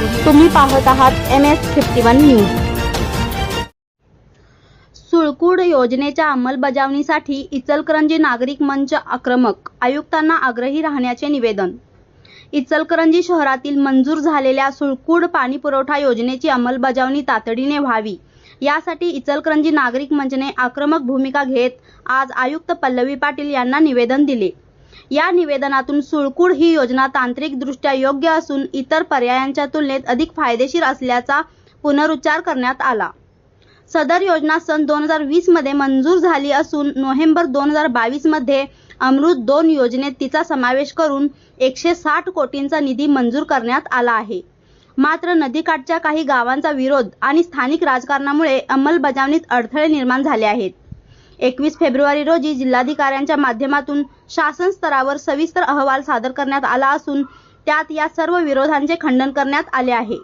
तुम्ही पाहत आहात M S fifty one news Sulkud योजनेच्या अंमलबजावणीसाठी इचलकरंजी नागरिक मंच आक्रमक आयुक्तांना आग्रही राहण्याचे निवेदन. इचलकरंजी शहरातील मंजूर झालेल्या सुळकूड पाणीपुरवठा योजनेची अंमलबजावणी तातडीने व्हावी. यासाठी इचलकरंजी नागरिक मंचने आक्रमक भूमिका घेत आज आयुक्त पल्लवी पाटील यांना निवेदन दिले. या निवेदनातून सुळकूड ही योजना तांत्रिकदृष्ट्या योग्य असून इतर पर्यायांच्या तुलनेत अधिक फायदेशीर असल्याचा पुनरुच्चार करण्यात आला. सदर योजना सन दोन हजार वीसमध्ये मंजूर झाली असून नोव्हेंबर दोन हजार बावीसमध्ये अमृत दोन योजनेत तिचा समावेश करून एकशे साठ कोटींचा निधी मंजूर करण्यात आला आहे. मात्र नदीकाठच्या काही गावांचा विरोध आणि स्थानिक राजकारणामुळे अंमलबजावणीत अडथळे निर्माण झाले आहेत. एकवीस फेब्रुवारी रोजी जिल्हाधिकाऱ्यांच्या माध्यमातून शासन स्तरावर सविस्तर अहवाल सादर करण्यात आला असून त्यात या सर्व विरोधांचे खंडन करण्यात आले आहे.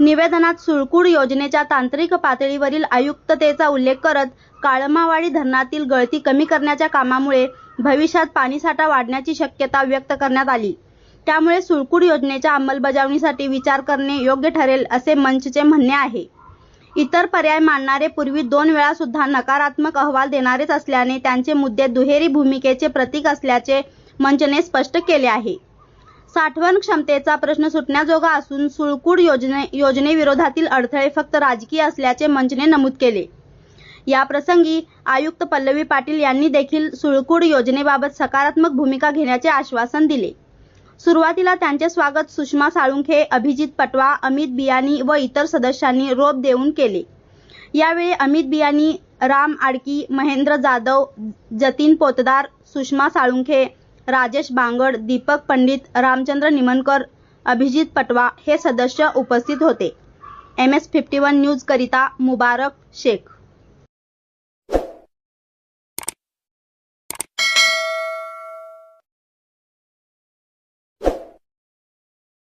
निवेदनात सुळकूड योजनेच्या तांत्रिक पातळीवरील आयुक्ततेचा उल्लेख करत काळमावाडी धरणातील गळती कमी करण्याच्या कामामुळे भविष्यात पाणीसाठा वाढण्याची शक्यता व्यक्त करण्यात आली. त्यामुळे सुळकूड योजनेच्या अंमलबजावणीसाठी विचार करणे योग्य ठरेल असे मंचचे म्हणणे आहे. इतर पर्याय मांडणारे पूर्वी दोन वेळा सुद्धा नकारात्मक अहवाल देणारेच असल्याने त्यांचे मुद्दे दुहेरी भूमिकेचे प्रतीक असल्याचे मंचने स्पष्ट केले आहे. साठवण क्षमतेचा प्रश्न सुटण्याजोगा असून सुळकूड योजने योजनेविरोधातील अडथळे फक्त राजकीय असल्याचे मंचने नमूद केले. या प्रसंगी आयुक्त पल्लवी पाटील यांनी देखील सुळकूड योजनेबाबत सकारात्मक भूमिका घेण्याचे आश्वासन दिले. सुरुवातीला त्यांचे स्वागत सुषमा साळुंखे अभिजित पटवा अमित बियानी व इतर सदस्यांनी रोप देऊन केले. यावेळी अमित बियानी राम आडकी महेंद्र जाधव जतीन पोतदार सुषमा साळुंखे राजेश बांगड दीपक पंडित रामचंद्र निमनकर अभिजित पटवा हे सदस्य उपस्थित होते. M S fifty one news करिता मुबारक शेख.